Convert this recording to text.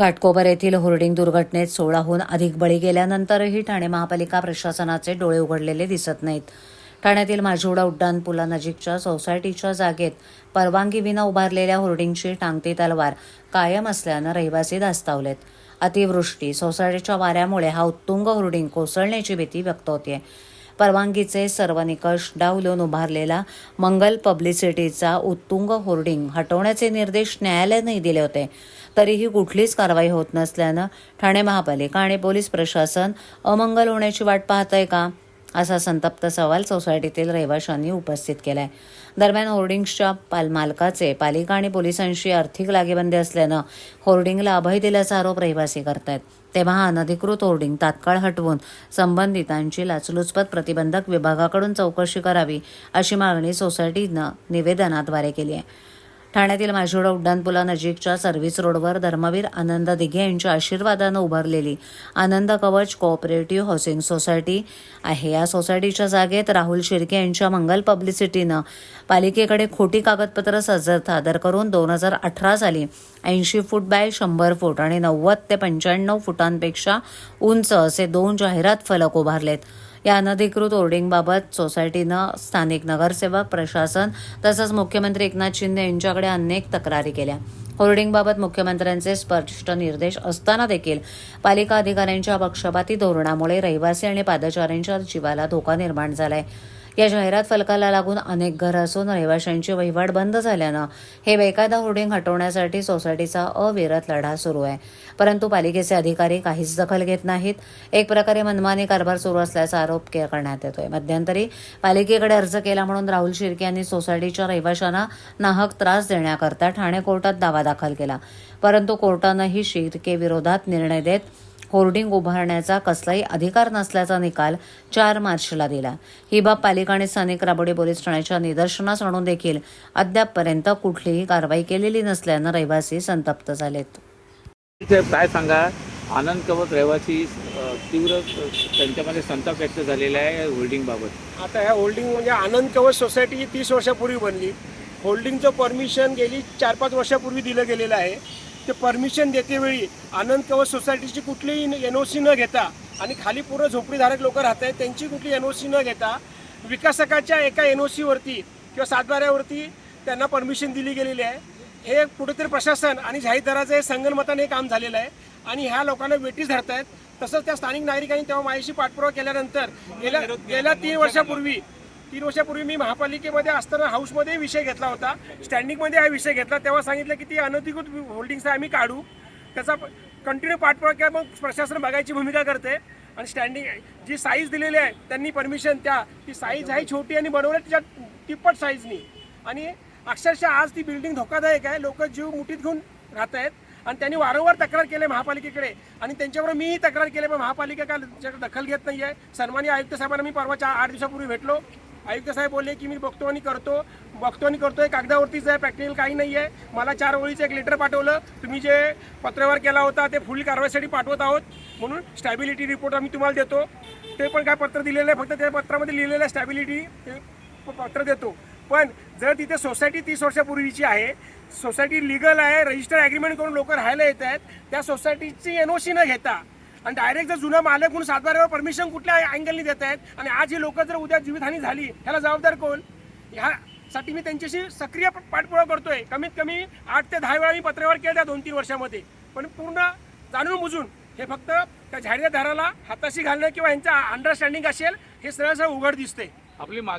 घाटकोपर येथील होर्डिंग दुर्घटनेत सोळाहून अधिक बळी गेल्यानंतरही ठाणे महापालिका प्रशासनाचे डोळे उघडलेले दिसत नाहीत. ठाण्यातील माझोडा उड्डाण पुलानजीकच्या सोसायटीच्या जागेत परवानगीविना उभारलेल्या होर्डिंगची टांगती तलवार कायम असल्यानं रहिवासी धास्तावलेत. अतिवृष्टी सोसायटीच्या वाऱ्यामुळे हा उत्तुंग होर्डिंग कोसळण्याची भीती व्यक्त होते परवानगीचे सर्व निकष डावलून उभारलेला मंगल पब्लिसिटीचा उत्तुंग होर्डिंग हटवण्याचे निर्देश न्यायालयाने दिले होते. तरीही कुठलीच कारवाई होत नसल्यानं ठाणे महापालिका आणि पोलीस प्रशासन अमंगल होण्याची वाट पाहत आहे का? असा संतप्त सवाल सोसायटीतील रहिवाशांनी उपस्थित केलाय. दरम्यान होर्डिंग्सच्या पाल मालकाचे पालिका आणि पोलिसांशी आर्थिक लागेबंदी असल्यानं होर्डिंगला अभय दिल्याचा आरोप रहिवासी करतायत. तेव्हा हा अनधिकृत होर्डिंग तात्काळ हटवून संबंधितांची लाचलुचपत प्रतिबंधक विभागाकडून चौकशी करावी अशी मागणी सोसायटीनं निवेदनाद्वारे केली आहे. ठाण्यातील माझोडा उड्डाणपुलानजीकच्या सर्व्हिस रोडवर धर्मवीर आनंद दिघे यांच्या आशीर्वादानं उभारलेली आनंद कवच कोऑपरेटिव्ह हाऊसिंग सोसायटी आहे. या सोसायटीच्या जागेत राहुल शिर्के यांच्या मंगल पब्लिसिटीनं पालिकेकडे खोटी कागदपत्र सजर सादर करून दोन हजार अठरा साली ऐंशी फूट बाय शंभर फूट आणि नव्वद ते पंच्याण्णव फुटांपेक्षा उंच असे दोन जाहिरात फलक उभारलेत. या अनधिकृत होर्डिंगबाबत सोसायटीनं स्थानिक नगरसेवक प्रशासन तसंच मुख्यमंत्री एकनाथ शिंदे यांच्याकडे अनेक तक्रारी केल्या. होर्डिंगबाबत मुख्यमंत्र्यांचे स्पष्ट निर्देश असताना देखील पालिका अधिकाऱ्यांच्या पक्षपाती धोरणामुळे रहिवासी आणि पादचाऱ्यांच्या जीवाला धोका निर्माण झालाय. या जाहिरात फलकाला लागून अनेक घरं असून रहिवाशांची वहिवाट बंद झाल्यानं हे बेकायदा होर्डिंग हटवण्यासाठी सोसायटीचा अविरत लढा सुरू आहे. परंतु पालिकेचे अधिकारी काहीच दखल घेत नाहीत. एक प्रकारे मनमानी कारभार सुरू असल्याचा आरोप के- करण्यात येतोय. मध्यंतरी पालिकेकडे अर्ज केला म्हणून राहुल शिर्के यांनी सोसायटीच्या रहिवाशांना नाहक त्रास देण्याकरता ठाणे कोर्टात दावा दाखल केला. परंतु कोर्टानंही शिर्के विरोधात निर्णय देत होर्डिंग उभारण्याचा कसलाही अधिकार नसल्याचा निकाल चार मार्चला दिला. ही बाब पालिका आणि स्थानिक राबोडी पोलीस ठाण्याच्या निदर्शनास आणून देखील अद्यापपर्यंत कुठलीही कारवाई केलेली नसल्यानं रहिवासी संतप्त झालेत. काय सांगा? आनंद कवच रहिवासी तीव्र त्यांच्यामध्ये संताप व्यक्त झालेला आहे होल्डिंगबाबत आता ह्या होल्डिंग म्हणजे आनंद कवच सोसायटी ही तीस वर्षापूर्वी बनली. होल्डिंगचं परमिशन गेली चार पाच वर्षापूर्वी दिलं गेलेलं आहे. ते परमिशन देतेवेळी आनंद कवच सोसायटीची कुठलीही एन ओ सी न घेता आणि खाली पूर्ण झोपडीधारक लोक राहत आहेत त्यांची कुठली एन ओ सी न घेता विकासकाच्या एका एन ओ सीवरती किंवा सातबाऱ्यावरती त्यांना परमिशन दिली गेलेली आहे. हे कुठेतरी प्रशासन आणि जाहीरदाराचं हे संगनमताने हे काम झालेलं आहे आणि ह्या लोकांना वेटीस धरत आहेत तसंच त्या स्थानिक नागरिकांनी तेव्हा माझ्याशी पाठपुरावा केल्यानंतर गेल्या गेल्या तीन वर्षापूर्वी तीन वर्षापूर्वी मी महापालिकेमध्ये असताना हाऊसमध्ये विषय घेतला होता. स्टँडिंगमध्ये हा विषय घेतला. तेव्हा सांगितलं की ती अनधिकृत होल्डिंग्स आम्ही काढू. त्याचा कंटिन्यू पाठपुरा केला मग प्रशासन बघायची भूमिका करते. आणि स्टँडिंग जी साईज दिलेली आहे त्यांनी परमिशन त्या ती साईज आहे छोटी आणि बनवली तिच्या तिप्पट साईजनी आणि अक्षरशः आज ती बिल्डिंग धोकादायक आहे. लोक जीव मुठीत घेऊन राहत आहेत. आणि त्यांनी वारंवार तक्रार केली आहे महापालिकेकडे. आणि त्यांच्याबरोबर मीही तक्रार केली पण महापालिका काय त्याच्याकडे दखल घेत नाही आहे सन्मानी आयुक्त साहेबांना मी परवा चार आठ दिवसापूर्वी भेटलो. आयुक्त साहेब बोलले की मी बघतो आणि करतो. बघतो आणि करतोय. कागदावरतीच आहे प्रॅक्टिकल काही नाही आहे मला चार ओळीचं एक लेटर पाठवलं. तुम्ही जे पत्रव्यवहार केला होता ते फुल कारवाईसाठी पाठवत आहोत. म्हणून स्टॅबिलिटी रिपोर्ट आम्ही तुम्हाला देतो. ते पण काय पत्र दिलेलं आहे फक्त त्या पत्रामध्ये लिहिलेलं आहे स्टॅबिलिटी पत्र देतो. पण जर तिथे सोसायटी तीस वर्षापूर्वीची आहे सोसायटी लिगल आहे रजिस्टर ॲग्रीमेंट करून लोक राहायला येत आहेत त्या सोसायटीची एन ओ सी न घेता आणि डायरेक्ट जर जुना मालक म्हणून सातबाऱ्यावर परमिशन कुठल्या अँगलनी देत आहेत? आणि आज ही लोक जर उद्या जीवितहानी झाली ह्याला जबाबदार कोण? ह्यासाठी मी त्यांच्याशी सक्रिय पाठपुरावा करतोय. कमीत कमी आठ ते दहा वेळा मी पत्रव्यवहार केला त्या दोन तीन वर्षामध्ये. पण पूर्ण जाणून बुजून हे फक्त त्या जाहिरातदाराला हाताशी घालणं किंवा यांचं अंडरस्टँडिंग असेल हे सरळ सरळ उघड दिसते आपली मागणी